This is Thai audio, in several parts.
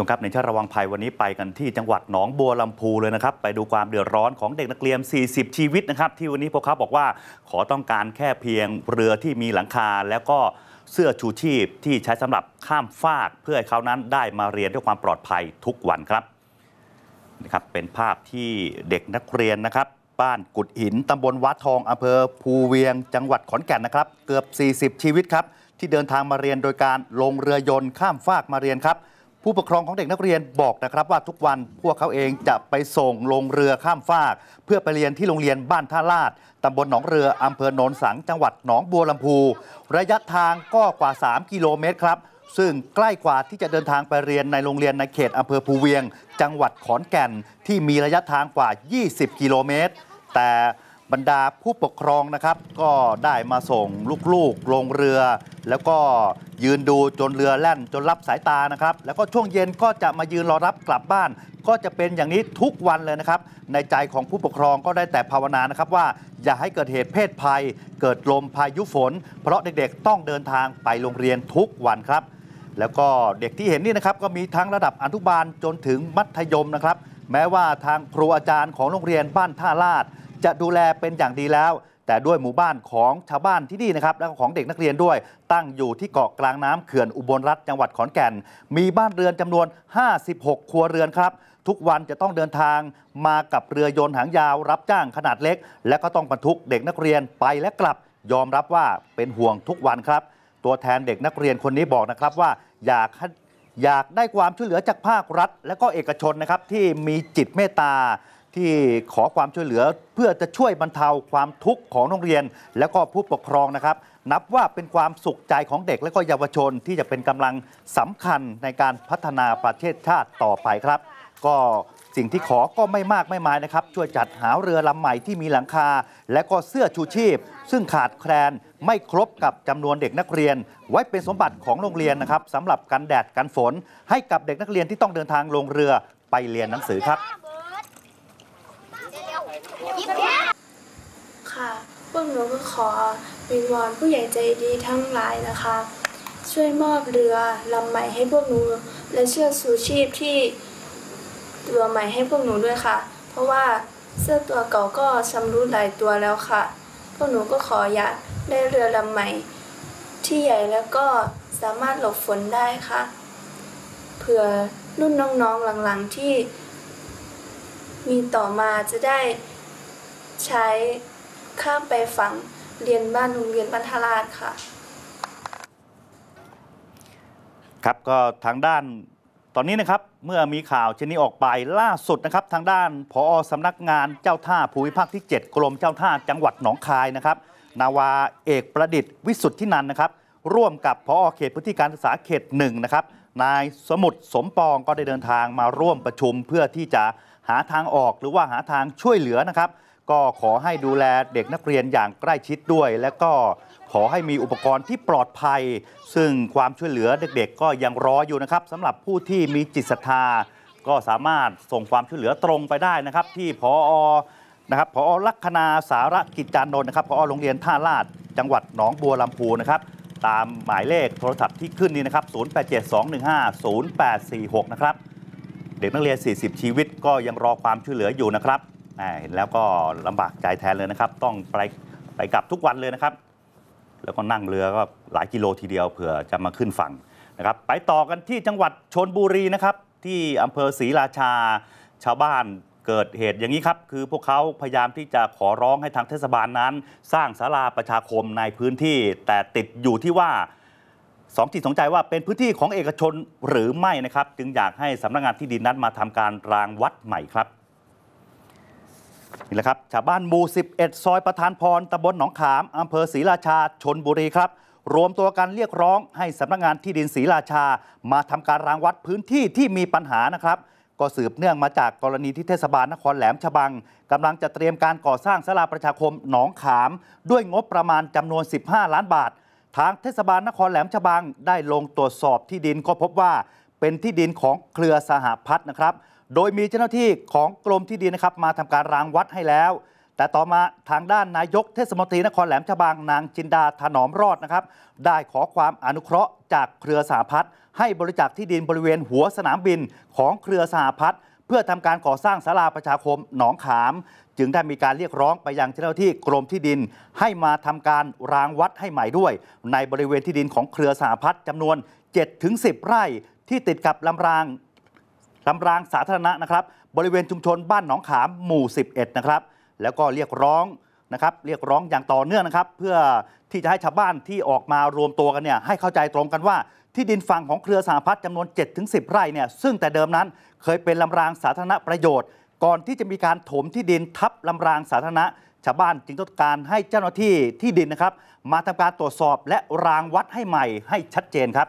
ชมครับในชาติระวังภัยวันนี้ไปกันที่จังหวัดหนองบัวลำพูเลยนะครับ ไปดูความเดือดร้อนของเด็กนักเรียน 40 ชีวิตนะครับ ที่วันนี้พวกเขาบอกว่าขอต้องการแค่เพียงเรือที่มีหลังคา แล้วก็เสื้อชูชีพที่ใช้สำหรับข้ามฟากเพื่อให้เขานั้นได้มาเรียนด้วยความปลอดภัยทุกวันครับนะครับเป็นภาพที่เด็กนักเรียนนะครับ บ้านกุดหินตำบลวัดทองอำเภอภูเวียง จังหวัดขอนแก่นนะครับ เกือบ 40 ชีวิตครับที่เดินทางมาเรียนโดยการลงเรือยนต์ข้ามฟากมาเรียนครับ ผู้ปกครองของเด็กนักเรียนบอกนะครับว่าทุกวันพวกเขาเองจะไปส่งลงเรือข้ามฟาก เพื่อไปเรียนที่โรงเรียนบ้านท่าลาดตำบลหนองเรืออำเภอโนนสังจังหวัดหนองบัวลำพู ระยะทางก็กว่า 3 กิโลเมตรครับ ซึ่งใกล้กว่าที่จะเดินทางไปเรียนในโรงเรียนในเขตอำเภอภูเวียง จังหวัดขอนแก่น ที่มีระยะทางกว่า 20 กิโลเมตร แต่บรรดาผู้ปกครองนะครับ ก็ได้มาส่งลูกๆลงเรือ แล้วก็ ยืนดูจนเรือแล่นจนรับสายตานะครับ แล้วก็ช่วงเย็นก็จะมายืนรอรับกลับบ้าน ก็จะเป็นอย่างนี้ทุกวันเลยนะครับ ในใจของผู้ปกครองก็ได้แต่ภาวนานะครับว่าอย่าให้เกิดเหตุเพศภัย เกิดลมพายุฝน เพราะเด็กๆต้องเดินทางไปโรงเรียนทุกวันครับ แล้วก็เด็กที่เห็นนี่นะครับก็มีทั้งระดับอนุบาลจนถึงมัธยมนะครับ แม้ว่าทางครูอาจารย์ของโรงเรียนบ้านท่าลาดจะดูแลเป็นอย่างดีแล้ว แต่ด้วยหมู่บ้านของชาวบ้านที่นี่นะครับและของเด็กนักเรียนด้วย ตั้งอยู่ที่เกาะกลางน้ำเขื่อนอุบลรัฐจังหวัดขอนแก่น มีบ้านเรือนจำนวน 56 ครัวเรือนครับทุกวันจะต้องเดินทางมากับเรือยนต์หางยาวรับจ้างขนาดเล็ก และก็ต้องบรรทุกเด็กนักเรียนไปและกลับ ยอมรับว่าเป็นห่วงทุกวันครับ ตัวแทนเด็กนักเรียนคนนี้บอกนะครับว่าอยากอยากได้ความช่วยเหลือจากภาครัฐ และก็เอกชนนะครับที่มีจิตเมตตา ที่ขอความช่วยเหลือเพื่อจะช่วยบรรเทาความทุกข์ของโรงเรียน และก็ผู้ปกครองนะครับ นับว่าเป็นความสุขใจของเด็กและก็เยาวชนที่จะเป็นกำลังสำคัญในการพัฒนาประเทศชาติต่อไปครับ ก็สิ่งที่ขอก็ไม่มากไม่มายนะครับ ช่วยจัดหาเรือลำใหม่ที่มีหลังคา และก็เสื้อชูชีพ ซึ่งขาดแคลนไม่ครบกับจำนวนเด็กนักเรียน ไว้เป็นสมบัติของโรงเรียนนะครับสำหรับกันแดดกันฝน ให้กับเด็กนักเรียนที่ต้องเดินทางลงเรือไปเรียนหนังสือครับ ค่ะ พวกหนูก็ขอวิงวอนผู้ใหญ่ใจดีทั้งหลายนะคะ ช่วยมอบเรือลำใหม่ให้พวกหนู และเชือกชูชีพที่ตัวใหม่ให้พวกหนูด้วยค่ะ เพราะว่าเสื้อตัวเก่าก็ชำรุดหลายตัวแล้วค่ะ พวกหนูก็ขออยากได้เรือลำใหม่ ที่ใหญ่แล้วก็สามารถหลบฝนได้ค่ะเผื่อรุ่นน้องๆหลังๆที่มีต่อมาจะได้ใช้ ข้ามไปฝั่งเรียนบ้านโรงเรียนบรรทาราชค่ะ ครับก็ทางด้านตอนนี้นะครับเมื่อมีข่าวเช่นนี้ออกไปล่าสุดนะครับ ทางด้านผอสำนักงานเจ้าท่าภูมิภาคที่ 7 กรมเจ้าท่าจังหวัดหนองคายนะครับ นาวาเอกประดิษฐ์วิสุทธินันนะครับ ร่วมกับพอเขตพื้นที่การศึกษาเขตหนึ่งนะครับนายสมุทรสมปองก็ได้เดินทางมาร่วมประชุมเพื่อที่จะหาทางออกหรือว่าหาทางช่วยเหลือนะครับ ก็ขอให้ดูแลเด็กนักเรียนอย่างใกล้ชิดด้วย และก็ขอให้มีอุปกรณ์ที่ปลอดภัย ซึ่งความช่วยเหลือเด็กๆ ก็ยังรออยู่นะครับสำหรับผู้ที่มีจิตศรัทธา ก็สามารถส่งความช่วยเหลือตรงไปได้นะครับ ที่พอนะครับพอลัคนาสารกิจจานนท์นะครับพอโรงเรียนท่าลาดจังหวัดหนองบัวลำพูนะครับตามหมายเลขโทรศัพท์ที่ขึ้นนี้นะครับ 0872150846 นะครับ เด็กนักเรียน 40 ชีวิตก็ยังรอความช่วยเหลืออยู่นะครับ เห็นแล้วก็ลำบากใจแทนเลยนะครับ ต้องไปไปกลับทุกวันเลยนะครับ แล้วก็นั่งเรือก็หลายกิโลทีเดียวเผื่อจะมาขึ้นฝั่งนะครับ ไปต่อกันที่จังหวัดชนบุรีนะครับ ที่อำเภอศรีราชาชาวบ้านเกิดเหตุอย่างนี้ครับ คือพวกเขาพยายามที่จะขอร้องให้ทางเทศบาลนั้น สร้างศาลาประชาคมในพื้นที่ แต่ติดอยู่ที่ว่าสองจิตสองใจว่าเป็นพื้นที่ของเอกชนหรือไม่นะครับ จึงอยากให้สำนักงานที่ดินนั้นมาทำการรางวัดใหม่ครับ นี่แหละครับชาวบ้านหมู่ 11 ซอยประธานพรตำบลหนองขามอำเภอศรีราชาชนบุรีครับ รวมตัวกันเรียกร้องให้สำนักงานที่ดินศรีราชา มาทำการรางวัดพื้นที่ที่มีปัญหานะครับ ก็สืบเนื่องมาจากกรณีที่เทศบาลนครแหลมฉบังกำลังจะเตรียมการก่อสร้างศาลาประชาคมหนองขาม ด้วยงบประมาณจำนวน 15 ล้านบาท ทางเทศบาลนครแหลมฉบังได้ลงตรวจสอบที่ดินก็พบว่าเป็นที่ดินของเครือสหพัฒน์นะครับ โดยมีเจ้าหน้าที่ของกรมที่ดินนะครับ มาทำการรางวัดให้แล้ว แต่ต่อมาทางด้านนายกเทศมนตรีนครแหลมฉบังนางจินดาถนอมรอดนะครับ ได้ขอความอนุเคราะห์จากเครือสหพัฒน์ให้บริจาคที่ดินบริเวณหัวสนามบินของเครือสหพัฒน์เพื่อทำการก่อสร้างศาลาประชาคมหนองขาม จึงได้มีการเรียกร้องไปยังเจ้าหน้าที่กรมที่ดิน ให้มาทำการรางวัดให้ใหม่ด้วย ในบริเวณที่ดินของเครือสหพัฒน์จำนวน 7-10 ไร่ที่ติดกับลำราง ลำรางสาธารณะนะครับ บริเวณชุมชนบ้านหนองขามหมู่ 11 นะครับ แล้วก็เรียกร้องนะครับ เรียกร้องอย่างต่อเนื่องนะครับ เพื่อที่จะให้ชาวบ้านที่ออกมารวมตัวกันเนี่ยให้เข้าใจตรงกันว่าที่ดินฝั่งของเครือสหพัฒน์จำนวน 7-10 ไร่เนี่ยซึ่งแต่เดิมนั้นเคยเป็นลำรางสาธารณประโยชน์ ก่อนที่จะมีการถมที่ดินทับลำรางสาธารณะชาวบ้านจึงต้องการให้เจ้าหน้าที่ที่ดินนะครับ มาทำการตรวจสอบและรางวัดให้ใหม่ให้ชัดเจนครับ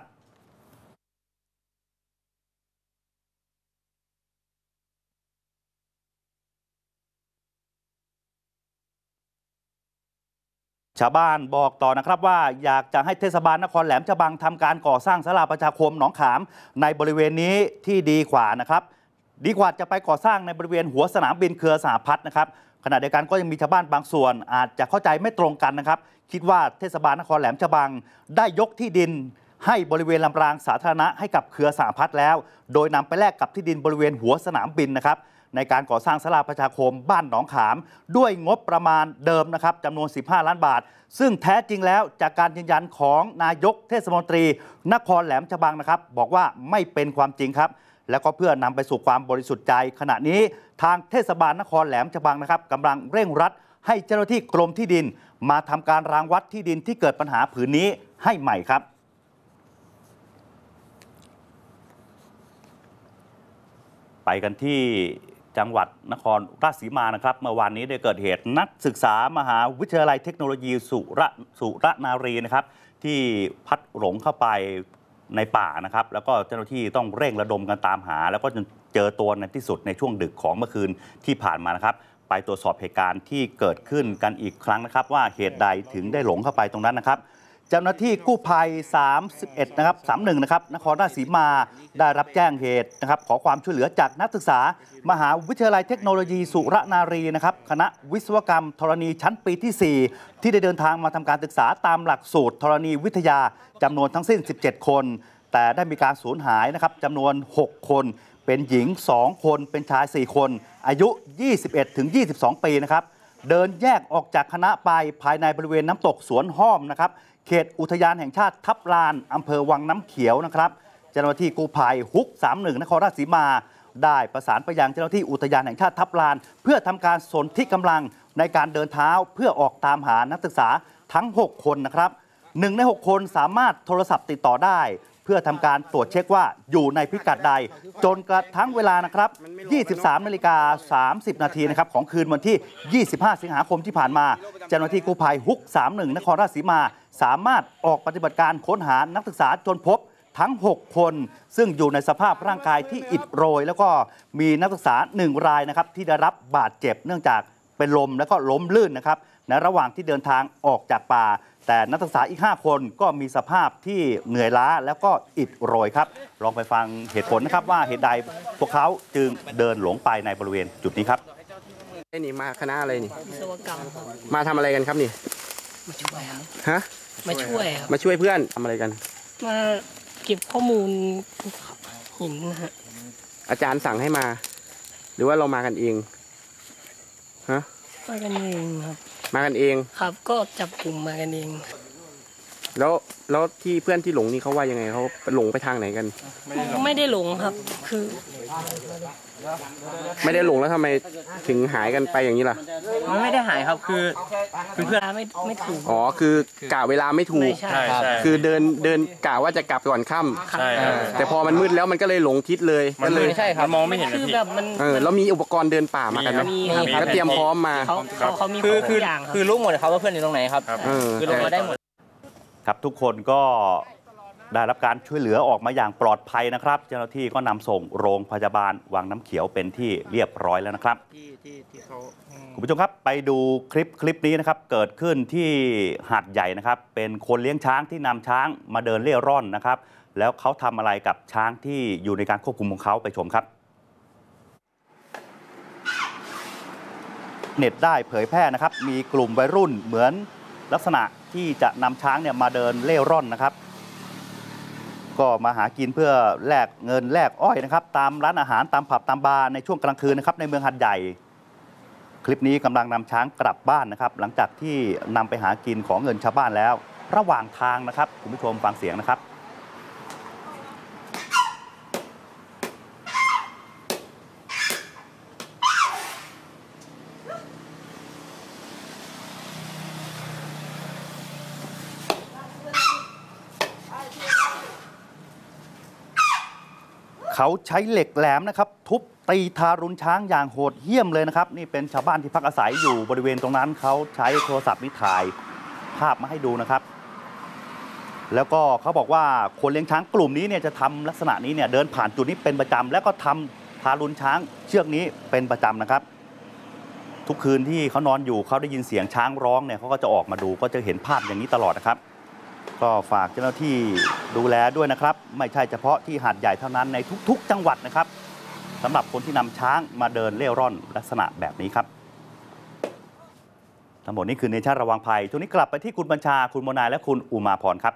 ชาวบ้านบอกต่อนะครับว่าอยากจะให้เทศบาลนครแหลมฉบังทำการก่อสร้างศาลาประชาคมหนองขาม ในบริเวณนี้ที่ดีกว่านะครับดีกว่าจะไปก่อสร้างในบริเวณหัวสนามบินเครือสหพัฒน์นะครับขณะเดียวกันก็ยังมีชาวบ้านบางส่วน อาจจะเข้าใจไม่ตรงกันนะครับ คิดว่าเทศบาลนครแหลมฉบัง ได้ยกที่ดินให้บริเวณลำรางสาธารณะให้กับเครือสหพัฒน์แล้ว โดยนำไปแลกกับที่ดินบริเวณหัวสนามบินนะครับ ในการก่อสร้างศาลาประชาคมบ้านหนองขาม ด้วยงบประมาณเดิมนะครับจำนวน 15 ล้านบาท ซึ่งแท้จริงแล้วจากการยืนยันของนายกเทศมนตรี นครแหลมฉบังนะครับ บอกว่าไม่เป็นความจริงครับ แล้วก็เพื่อนำไปสู่ความบริสุทธิ์ใจ ขณะนี้ทางเทศบาลนครแหลมฉบังนะครับกำลังเร่งรัด ให้เจ้าหน้าที่กรมที่ดิน มาทำการรางวัดที่ดินที่เกิดปัญหาผืนนี้ให้ใหม่ครับไปกันที่ จังหวัดนครราชสีมานะครับเมื่อวานนี้ได้เกิดเหตุนักศึกษามหาวิทยาลัยเทคโนโลยีสุระสุระนารีนะครับ ที่พัดหลงเข้าไปในป่านะครับ แล้วก็เจ้าหน้าที่ต้องเร่งระดมกันตามหา แล้วก็จนเจอตัวในที่สุดในช่วงดึกของเมื่อคืนที่ผ่านมานะครับ ไปตรวจสอบเหตุการณ์ที่เกิดขึ้นกันอีกครั้งนะครับ ว่าเหตุใดถึงได้หลงเข้าไปตรงนั้นนะครับ จ้าหน้าที่กู้ภัย 31 นะครับ 31 นะครับ นครราชสีมา ได้รับแจ้งเหตุนะครับ ขอความช่วยเหลือจากนักศึกษา มหาวิทยาลัยเทคโนโลยีสุรนารีนะครับ คณะวิศวกรรมธรณีชั้นปีที่ 4 ที่ได้เดินทางมาทำการศึกษาตามหลักสูตรธรณีวิทยาจำนวนทั้งสิ้น 17 คน แต่ได้มีการสูญหายนะครับจำนวน 6 คน เป็นหญิง 2 คน เป็นชาย 4 คน อายุ 21ถึง22 ปีนะครับ เดินแยกออกจากคณะไปภายในบริเวณน้ำตกสวนห้อมนะครับ เขตอุทยานแห่งชาติทับลานอำเภอวังน้ำเขียวนะครับเจ้าหน้าที่กู้ภัยฮุก 31 นครราชสีมา ได้ประสานไปยังเจ้าหน้าที่อุทยานแห่งชาติทับลาน เพื่อทำการสนที่กำลังในการเดินเท้าเพื่อออกตามหานักศึกษาทั้ง 6 คนนะครับหนึ่งใน 6 คนสามารถโทรศัพท์ติดต่อได้ เพื่อทำการตรวจเช็คว่าอยู่ในพิกัดใด จนกระทั่งเวลานะครับ 23นาฬิกา30 นาทีนะครับของคืนวันที่ 25 สิงหาคมที่ผ่านมา เจ้าหน้าที่กู้ภัยฮุก 31 นครราชสีมา สามารถออกปฏิบัติการค้นหานักศึกษาจนพบทั้ง 6 คน ซึ่งอยู่ในสภาพร่างกายที่อิดโรย แล้วก็มีนักศึกษา 1 รายนะครับที่ได้รับบาดเจ็บเนื่องจากเป็นลมแล้วก็ล้มลื่นนะครับในระหว่างที่เดินทางออกจากป่า แต่นักศึกษาอีก 5 คนก็มีสภาพที่เหนื่อยล้าแล้วก็อิดโรยครับ ลองไปฟังเหตุผลนะครับว่าเหตุใดพวกเขาจึงเดินหลงไปในบริเวณจุดนี้ครับไอ้นี่มาคณะอะไรนี่ วิศวกรรมครับมาทำอะไรกันครับนี่ มาช่วยครับฮะ มาช่วยครับมาช่วยเพื่อนทำอะไรกัน มาเก็บข้อมูลหินนะฮะอาจารย์สั่งให้มา หรือว่าเรามากันเอง ฮะมากันเองครับ มากันเอง ครับ ก็จับกลุ่มมากันเอง แล้วแล้วที่เพื่อนที่หลงนี่เขาว่ายังไงเขาหลงไปทางไหนกัน ไม่ได้หลงครับ คือ ไม่ได้หลงแล้วทำไมถึงหายกันไปอย่างนี้ล่ะมันไม่ได้หายครับคือคือเพื่อนไม่ไม่ถูก อ๋อคือกะเวลาไม่ถูไม่กใช่ใช่ครับใช่ คือเดินเดินกะว่าจะกลับก่อนค่ำใช่ครับแต่พอมันมืดแล้วมันก็เลยหลงทิศเลยมัก็นเลยไม่ใช่ครับ มันมองไม่เห็นนะคือพี่ แบบมันเออแล้วมีอุปกรณ์เดินป่ามากันไหมมีครับมีก็เตรียมพร้อมมา เขาเขาเขามีคือครบคืทุอกอย่างครับ คือรู้หมดครับว่าเพื่อนอยู่ตรงไหนครับเออคือลงมาได้หมด ครับทุกคนก็ได้รับการช่วยเหลือออกมาอย่างปลอดภัยนะครับ เจ้าหน้าที่ก็นำส่งโรงพยาบาลวังน้ำเขียวเป็นที่เรียบร้อยแล้วนะครับ ที่ที่ที่เขาคุณผู้ชมครับไปดูคลิปคลิปนี้นะครับเกิดขึ้นที่หาดใหญ่นะครับ เป็นคนเลี้ยงช้างที่นำช้างมาเดินเล่ร่อนนะครับ แล้วเขาทำอะไรกับช้างที่อยู่ในการควบคุมของเขาไปชมครับ เน็ตได้เผยแพร่นะครับ มีกลุ่มวัยรุ่นเหมือนลักษณะ ที่จะนำช้างเนี่ยมาเดินเล่ร่อนนะครับ ก็มาหากินเพื่อแลกเงินแลกอ้อยนะครับ ตามร้านอาหารตามผับตามบาร์ในช่วงกลางคืนนะครับในเมืองหัดใหญ่ คลิปนี้กำลังนำช้างกลับบ้านนะครับ หลังจากที่นำไปหากินของเงินชาวบ้านแล้ว ระหว่างทางนะครับคุณผู้ชมฟังเสียงนะครับ เขาใช้เหล็กแหลมนะครับ ทุบตีทารุณช้างอย่างโหดเหี้ยมเลยนะครับ นี่เป็นชาวบ้านที่พักอาศัยอยู่บริเวณตรงนั้น เขาใช้โทรศัพท์นี่ถ่ายภาพมาให้ดูนะครับ แล้วก็เขาบอกว่าคนเลี้ยงช้างกลุ่มนี้เนี่ยจะทำลักษณะนี้เนี่ยเดินผ่านจุดนี้เป็นประจำแล้วก็ทำทารุณช้างเชือกนี้เป็นประจำนะครับ ทุกคืนที่เขานอนอยู่เขาได้ยินเสียงช้างร้องเนี่ยเขาก็จะออกมาดูก็จะเห็นภาพอย่างนี้ตลอดนะครับ ก็ฝากเจ้าหน้าที่ดูแลด้วยนะครับ ไม่ใช่เฉพาะที่หาดใหญ่เท่านั้นในทุก ๆ จังหวัดนะครับสำหรับคนที่นำช้างมาเดินเล่ร่อนลักษณะแบบนี้ครับทั้งหมดนี้คือเนชั่นระวังภัยช่วงนี้กลับไปที่คุณบัญชาคุณโมนายและคุณอุมาพรครับ